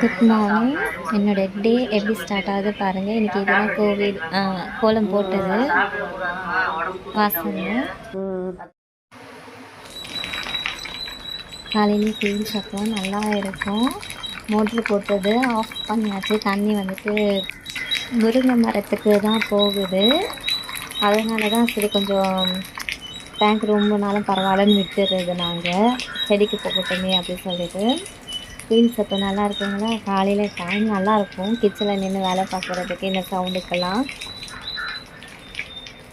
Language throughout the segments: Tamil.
குட் மார்னிங் என்னோட டே எப்படி ஸ்டார்ட் ஆகுது பாருங்கள் இன்றைக்கி இதெல்லாம் கோவில் கோலம் போட்டது. வாசலில் காலையிலே குயில் சாப்பிடும் நல்லா இருக்கும். மோட்ரு போட்டது. ஆஃப் பண்ணியாச்சு. தண்ணி வந்துட்டு முருங்கை மரத்துக்கு தான் போகுது. அதனால தான் சரி கொஞ்சம் டேங்க் ரொம்ப நாளும் பரவாயில்லன்னு விட்டுறது நாங்கள் செடிக்கு போகட்டுமே அப்படின்னு சொல்லிட்டு. குயில் சத்தம் நல்லா இருக்குங்களா காலையில் டைம் நல்லாயிருக்கும் கிச்சனில் நின்று வேலை பார்க்குறதுக்கு இந்த சவுண்டுக்கெல்லாம்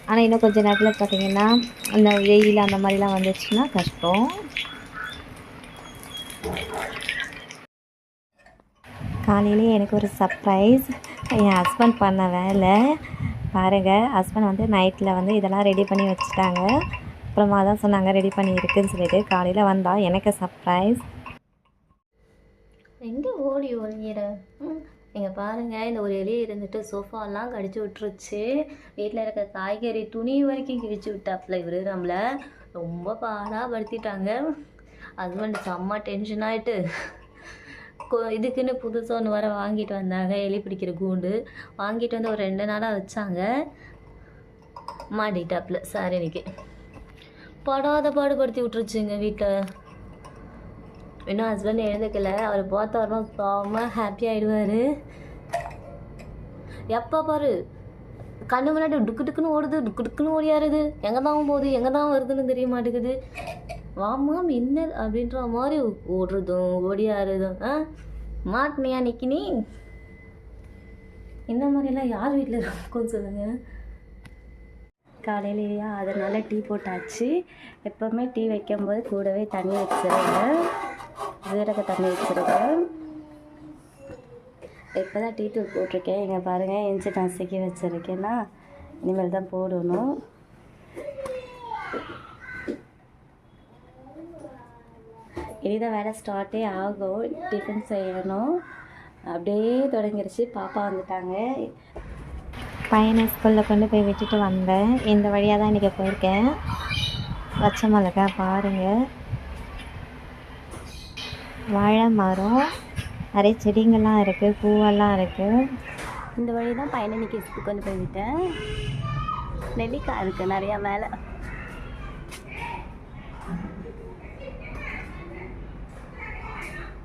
ஆனால் இன்னும் கொஞ்சம் நேரத்தில் பார்த்தீங்கன்னா அந்த வெயில் அந்த மாதிரிலாம் வந்துச்சுன்னா கஷ்டம். காலையிலே எனக்கு ஒரு சர்ப்ரைஸ் என் ஹஸ்பண்ட் பண்ண வேலை. பாருங்கள் ஹஸ்பண்ட் வந்து நைட்டில் வந்து இதெல்லாம் ரெடி பண்ணி வச்சுட்டாங்க. அப்புறமா தான் சொன்னாங்க ரெடி பண்ணி இருக்குன்னு சொல்லிட்டு. காலையில் வந்தால் எனக்கு சர்ப்ரைஸ் எங்கே ஓடி ஒழியிற இங்கே பாருங்கள் இந்த ஒரு எலி இருந்துட்டு சோஃபாலாம் கடிச்சு விட்டுருச்சு. வீட்டில் இருக்க காய்கறி துணி வரைக்கும் கிழிச்சு விட்டாப்புல இவர் நம்மளை. ரொம்ப பாடாப்படுத்திட்டாங்க. ஹஸ்பண்ட் செம்ம டென்ஷன் ஆகிட்டு இதுக்குன்னு புதுசாக ஒன்று வர வாங்கிட்டு வந்தாங்க எலி பிடிக்கிற கூண்டு. வாங்கிட்டு வந்து ஒரு ரெண்டு நாளாக வச்சாங்க. மாட்டிட்டாப்புல சார் இன்னைக்கு படாத பாடுபடுத்தி விட்டுருச்சுங்க வீட்டில் இன்னும் ஹஸ்பண்ட் எழுந்துக்கல. அவர் பார்த்தா வரணும் செம்ம ஹாப்பி ஆகிடுவார் எப்போ பாரு கண்ணு முன்னாடி டுக்கு டுக்குன்னு ஓடுது டுக்கு டுக்குன்னு ஓடியாருது. எங்கே தான் போகுது எங்கே தான் வருதுன்னு தெரிய மாட்டேங்குது. வாமா மின்னல் அப்படின்ற மாதிரி ஓடுறதும் ஓடியாருதும் ஆ? மாட்டினியா நிக்கி நீ இந்த மாதிரிலாம் யார் வீட்டில் இருக்கும் சொல்லுங்கள் காலையிலேயா அதனால் டீ போட்டாச்சு. எப்போவுமே டீ வைக்கும்போது கூடவே தண்ணி வச்சுருவேன் ஜீரக தண்ணி வச்சுருக்கேன் இப்போ தான் டீ தூள் போட்டிருக்கேன். இங்கே பாருங்கள் இஞ்சி நசுக்கி வச்சுருக்கேன்னா இனிமேல் தான் போடணும். இனிதான் வேலை ஸ்டார்ட்டே ஆகும். டிஃபன் செய்யணும். அப்படியே தொடங்கிருச்சு. பாப்பா வந்துட்டாங்க. பையனை ஸ்கூலில் கொண்டு போய் விட்டுட்டு வந்தேன். இந்த வழியாக தான் இன்றைக்கி போயிருக்கேன். பச்சை மிளகா பாருங்கள் வாழை மரம் நிறைய செடிங்கள்லாம் இருக்குது பூவெல்லாம் இருக்குது இந்த வழி தான் பையனை இன்னைக்கு ஸ்கூல் கொண்டு போய் விட்டேன். நெல்லிக்காய் இருக்குது நிறையா மேலே.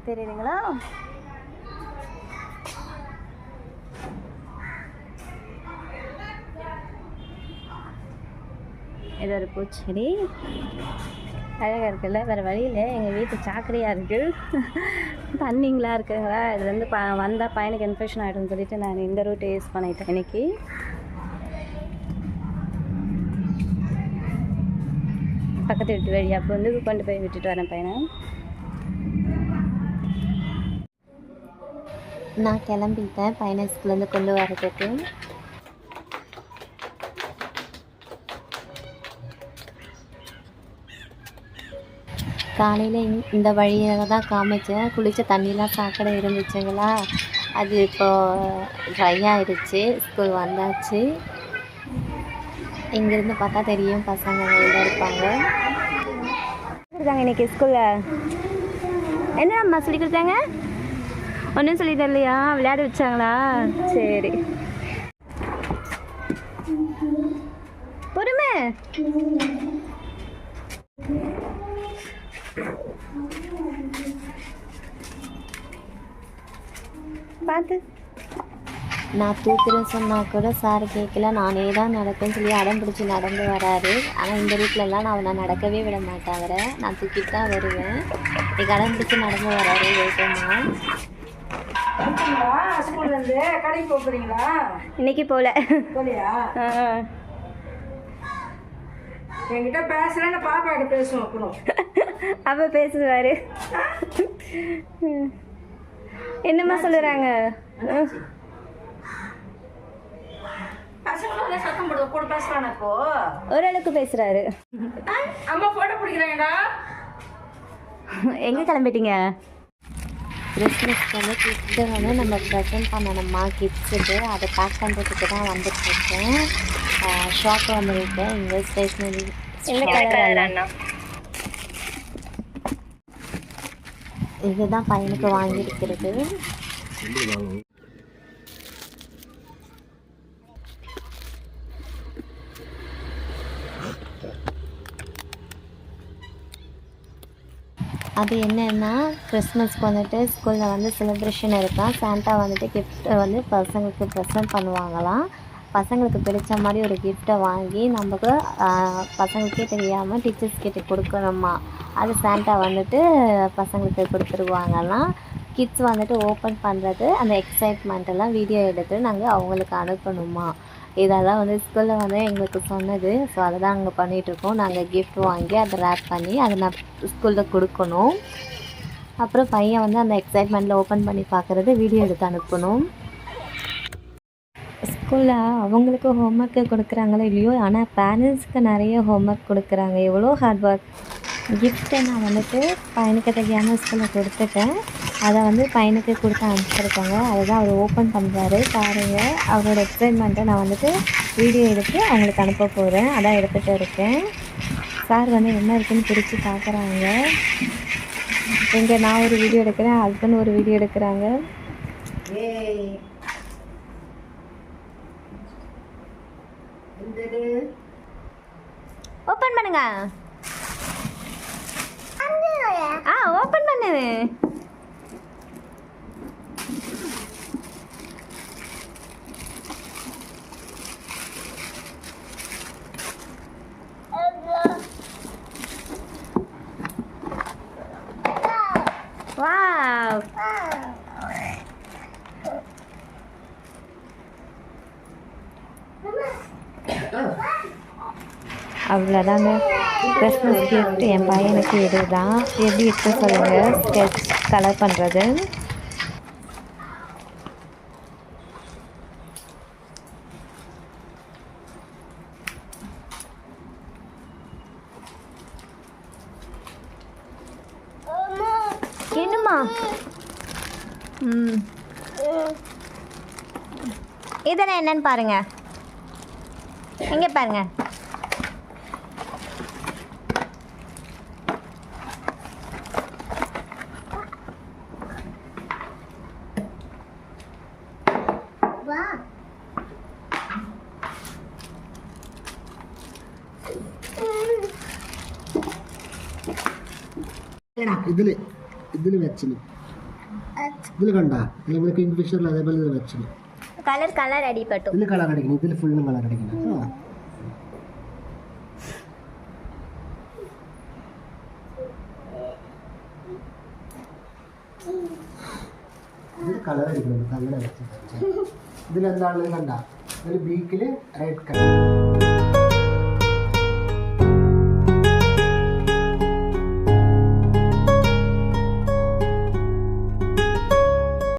தெரியுதுங்களா? இது ஒரு பூச்செடி. அழகாக இருக்குல்ல வேறு வழியில் எங்கள் வீட்டு சாக்கடையாக இருக்குது தண்ணிங்களா இருக்குங்களா? இதுலேருந்து ப வந்தால் பையனுக்கு இன்ஃபெக்ஷன் ஆகிடும்னு சொல்லிட்டு நான் இந்த ரூட்டை யூஸ் பண்ணிட்டேன் இன்னைக்கு. பக்கத்து வீட்டு வழி அப்போ வந்து கொண்டு போய் விட்டுட்டு வரேன் பையனை. நான் கிளம்பிட்டேன் பையனை ஸ்கூல்லேருந்து கொண்டு வரதுக்கு காலையில் இந்த வழியாக தான் காமிச்சேன். குளித்த தண்ணிலாம் சாக்கடை இருந்துச்சுங்களா? அது இப்போது ட்ரை ஆயிடுச்சு. ஸ்கூல் வந்தாச்சு. இங்கேருந்து பார்த்தா தெரியும் பசங்க தான் இருப்பாங்க. இருக்காங்க இன்னைக்கு ஸ்கூலில் என்னம்மா சொல்லி கொடுத்தாங்க ஒன்றும் சொல்லி தரலையா? விளையாட வச்சாங்களா? சரி பொறுமை பார்த்து நான் தூக்குறேன் சொன்னால் கூட சார் கேட்கல. நானே தான் நடப்பேன்னு சொல்லி அடம் பிடிச்சி நடந்து வராரு. ஆனால் இந்த ரூட்லலாம் நான் அவனை நடக்கவே விட மாட்டேன் அவரை. நான் தூக்கிட்டு தான் வருவேன். இன்னைக்கு அடம் பிடிச்சி நடந்து வராரு வேகமாக இன்னைக்கு போலியா? என்கிட்ட பேசுறேன்னு பாப்பா கிட்ட பேசுவோம் அப்புறம் அப்போ பேசுவார். என்னம்மா சொல்லுறாங்க பசங்களோட சத்தம் போடுவோம் கூட பேசுறானா இப்போ ஓரளவுக்கு பேசுகிறாரு அம்மா போட்டோ பிடிக்கிறாங்கடா எங்கே கிளம்பிட்டீங்க? கிறிஸ்மஸ்க்கு வந்து கிஃப்ட்டு வந்து நம்ம ப்ரெசென்ட் பண்ணணுமா? கிட்ஸுக்கு. அதை பேக் பண்ணுறதுக்கு தான் வந்துட்டுருக்கேன். ஷாப் வந்துருக்கேன் இங்கே ஸ்டேஷ்னரி என்ன கலர் அண்ணா? இதுதான் பையனுக்கு வாங்கியிருக்கிறது. அது என்னென்னா கிறிஸ்மஸ்க்கு வந்துட்டு ஸ்கூலில் வந்து செலிப்ரேஷன் இருக்கான் சாண்டா வந்துட்டு கிஃப்ட்டை வந்து பசங்களுக்கு ப்ரெசென்ட் பண்ணுவாங்களாம். பசங்களுக்கு பிடிச்ச மாதிரி ஒரு கிஃப்ட்டை வாங்கி நமக்கு பசங்களுக்கே தெரியாமல் டீச்சர்ஸ் கிட்டே கொடுக்கணுமா? அது சாண்டா வந்துட்டு பசங்களுக்கு கொடுத்துருவாங்கலாம் கிட்ஸ் வந்துட்டு ஓப்பன் பண்ணுறது அந்த எக்ஸைட்மெண்ட்டெல்லாம் வீடியோ எடுத்து நாங்கள் அவங்களுக்கு அனுப்பணுமா? இதெல்லாம் வந்து ஸ்கூலில் வந்து எங்களுக்கு சொன்னது. ஸோ அதை தான் அங்கே பண்ணிகிட்ருக்கோம் நாங்கள் கிஃப்ட் வாங்கி அதை ரேப் பண்ணி அதை நான் ஸ்கூலில் கொடுக்கணும். அப்புறம் பையன் வந்து அந்த எக்ஸைட்மெண்ட்டில் ஓப்பன் பண்ணி பார்க்குறது வீடியோ எடுத்து அனுப்பணும். ஸ்கூலில் அவங்களுக்கு ஹோம்ஒர்க்கு கொடுக்குறாங்களோ இல்லையோ ஆனால் பேரண்ட்ஸ்க்கு நிறைய ஹோம்ஒர்க் கொடுக்குறாங்க. எவ்வளோ ஹார்ட் ஒர்க் கிஃப்ட்டை நான் வந்துட்டு பையனுக்கு தெரியாமல் ஸ்கூலில் கொடுத்துட்டேன். அதை வந்து பையனுக்கு கொடுத்து அனுப்பிச்சிருக்காங்க. அதை தான் அவர் ஓப்பன் பண்ணுறாரு பாருங்கள் அவரோட எக்ஸைட்மெண்ட்டை நான் வந்துட்டு வீடியோ எடுத்து அவங்களுக்கு அனுப்ப போகிறேன் அதான் எடுத்துகிட்டு இருக்கேன். சார் வந்து என்ன இருக்குன்னு பிரித்து பார்க்குறாங்க. எங்கே நான் ஒரு வீடியோ எடுக்கிறேன். ஹஸ்பண்ட் ஒரு வீடியோ எடுக்கிறாங்க. ஏய். ஓப்பன் பண்ணுங்க ஆ ஓப்பன் பண்ணு வாவ் அவ்வளோதாங்க கிறிஸ்மஸ் கிஃப்ட் என் பையனுக்கு இதுதான். எப்படி இருக்கு சொல்லுங்கள் ஸ்கெட்ச் கலர் பண்ணுறது என்னம்மா? ம். இதெல்லாம் என்னன்னு பாருங்க. எங்கே பாருங்க. ഇതിൽ ഇതിൽ വെച്ചിന്. ഇതിൽ കണ്ട? അല്ലെങ്കിൽ കിങ് അതേപോലെ ഇതിൽ വെച്ചിന്. കളർ കളർ അടിപ്പെട്ടു. ഇതിൽ കളർ അടിക്കണം. ഇതിൽ ഫുള്ളും കളർ അടിക്കണം. ഇതിൽ കളർ അടിക്കണം. കളർ അടിച്ചു ഇതിലെന്താണുള്ളത് കണ്ട? ഇതിൽ ബീക്കിൽ റെഡ് കളർ